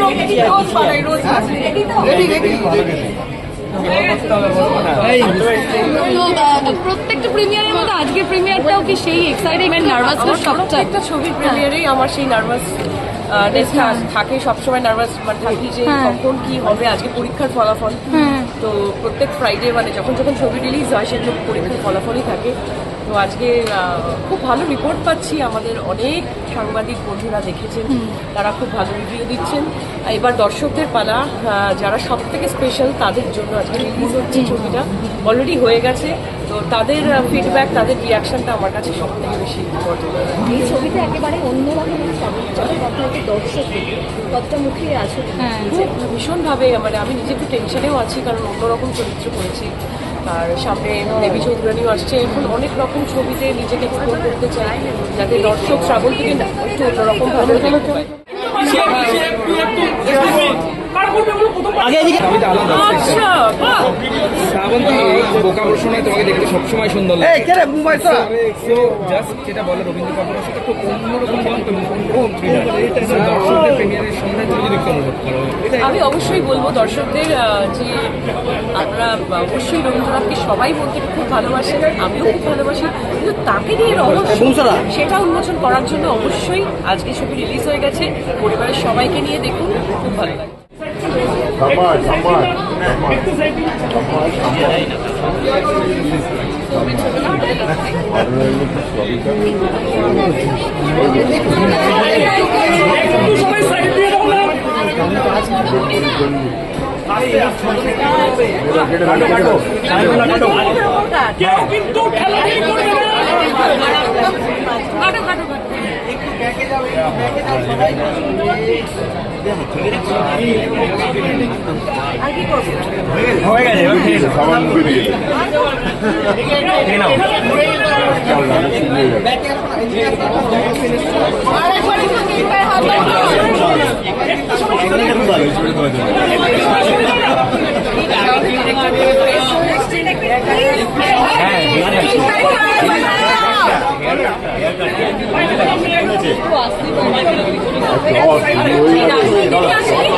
রোজ বানাই রোজ ready ready তো প্রত্যেকটা প্রিমিয়ারের আজকের প্রিমিয়ারটাও কি সেই এক্সাইটেমেন্ট নার্ভাসনেস সবটা প্রত্যেকটা ছবির প্রিমিয়ারেই আমার সেই নার্ভাস থাকে সবসময় নার্ভাস মানে থাকি যে হ্যাঁ। কখন কি হবে আজকে পরীক্ষার ফলাফল হ্যাঁ। তো প্রত্যেক ফ্রাইডে মানে যখন যখন ছবি রিলিজ হয় সেগুলো পরীক্ষার ফলাফলই থাকে তো আজকে খুব ভালো রিপোর্ট পাচ্ছি। আমাদের অনেক সাংবাদিক বন্ধুরা দেখেছেন তারা খুব ভালো রিভিউ দিচ্ছেন। এবার দর্শকদের পালা যারা সব থেকে স্পেশাল তাদের জন্য আজকে রিলিজ হচ্ছে ছবিটা। অলরেডি হয়ে গেছে। তো তাদের ফিডব্যাক তাদের রিয়াকশনটা আমার কাছে সব থেকে বেশি ইম্পর্টেন্ট এই ছবিটা একেবারে আছে। হ্যাঁ ভীষণভাবে মানে আমি নিজে একটু টেনশনেও আছি কারণ অন্যরকম চরিত্র করেছি। আর সামনে দেবী চৌধুরানীও আসছে এখন অনেক রকম ছবিতে নিজেকে এক্সপ্লোর করতে চাই যাতে দর্শক শ্রাবণ থেকে একটু অন্যরকম ভাবে দেখতে আগে আচ্ছা বাহ শ্রাবন্তী বোকা প্রশ্নে তোমাকে দেখতে সবসময় সুন্দর লাগে। কে রে মুম্বাই তো? জাস্ট যেটা বলে রবীন্দ্র কাপুরের সাথে একটু অন্যরকম গন্তব্য দর্শকদের প্রিমিয়ারের সামনে তুমি যদি একটু আমি অবশ্যই বলব দর্শকদের যে আপনারা অবশ্যই রবীন্দ্রনাথকে সবাই বলতে খুব ভালোবাসেন আমিও খুব ভালোবাসি কিন্তু তাকে নিয়ে রহস্য। সেটা উন্মোচন করার জন্য অবশ্যই আজকে ছবি রিলিজ হয়ে গেছে। পরিবারের সবাইকে নিয়ে দেখুন খুব ভালো লাগে বেরিয়ে খেয়ে নাও হ্যাঁ হয়ে গেছে মা ভবানীটা কি